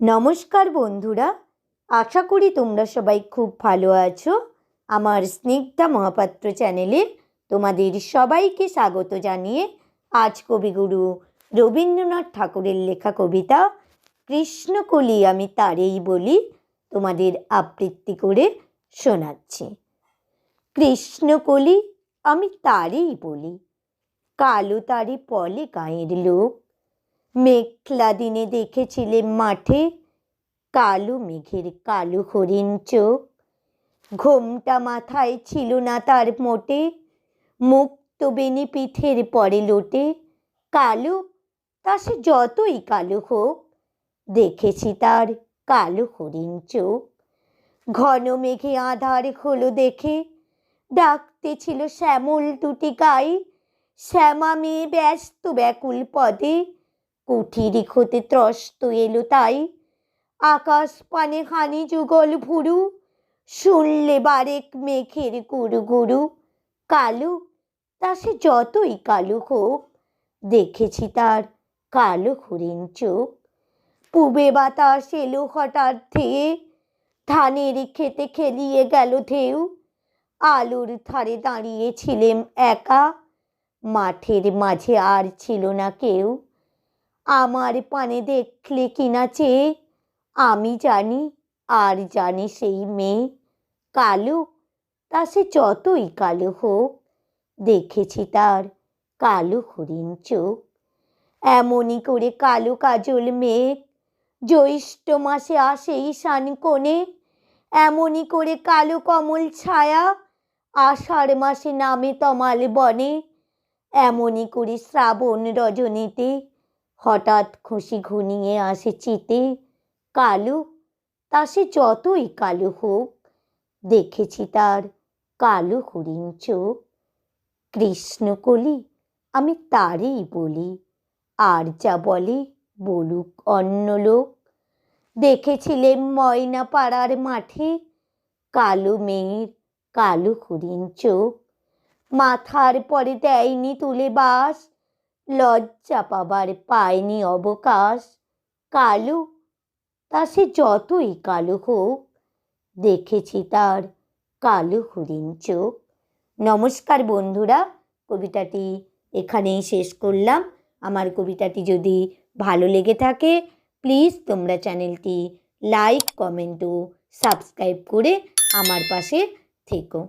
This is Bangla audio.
নমস্কার বন্ধুরা, আশা করি তোমরা সবাই খুব ভালো আছো। আমার স্নিগ্ধা মহাপাত্র চ্যানেলে তোমাদের সবাইকে স্বাগত জানিয়ে আজ কবিগুরু রবীন্দ্রনাথ ঠাকুরের লেখা কবিতা কৃষ্ণকলি আমি তারেই বলি তোমাদের আবৃত্তি করে শোনাচ্ছি। কৃষ্ণকলি আমি তারেই বলি, কালো তারে পলে গাঁয়ের লোক মেঘলা দিনে দেখেছিলে মাঠে কালো মেঘের কালো হরিণ চোখ। ঘোমটা মাথায় ছিল না তার মোটে, মুক্ত বেনি পিঠের পরে লোটে। কালো? তা সে যতই কালো হোক, দেখেছি তার কালো হরিণ চোখ। ঘন মেঘে আধার হলো দেখে, ডাকতে ছিল শ্যামল দুটি গাই। শ্যামা মেয়ে ব্যস্ত ব্যাকুল পদে কুঠিরি হতে ত্রস্ত এলো তাই। আকাশ পানে হানি যুগল ভুরু, শুনলে বারেক মেঘের গুরু গুরু কালু, তা সে যতই কালু হোক, দেখেছি তার কালো হরিণ চোখ। পুবে বাতাস এলো হঠাৎ ধেয়ে, ধানের খেতে খেলিয়ে গেল ঢেউ। আলুর ধারে দাঁড়িয়েছিলেম একা, মাঠের মাঝে আর ছিল না কেউ। আমার পানে দেখলে কিনা চেয়ে আমি জানি, আর জানি সেই মেয়ে। কালো, তা সে যতই কালো হোক, দেখেছি তার কালো হরিণ চোখ। এমনই করে কালো কাজল মেঘ, জ্যৈষ্ঠ মাসে আসে ঈশান কোণে। এমনই করে কালো কমল ছায়া, আষাঢ় মাসে নামে তমাল বনে। এমনই করে শ্রাবণ রজনীতে হঠাৎ খুশি ঘনিয়ে আসে চিতে। কালো, তা সে যতই কালো হোক, দেখেছি তার কালো হরিণ চোখ। কৃষ্ণকলি, আমি তারই বলি, আর যা বলে বলুক অন্য লোক। দেখেছিলেন ময়না পাড়ার মাঠে, কালো মেয়ের কালো হরিণ চোখ। মাথার পরে দেয়নি তুলে বাস লজ্জা পাবার পায়নি অবকাশ। কালু, তা সে যতই কালো হোক, দেখেছি তার কালো হরিণ চোখ। নমস্কার বন্ধুরা, কবিতাটি এখানেই শেষ করলাম। আমার কবিতাটি যদি ভালো লেগে থাকে প্লিজ তোমরা চ্যানেলটি লাইক কমেন্ট ও সাবস্ক্রাইব করে আমার পাশে থেকো।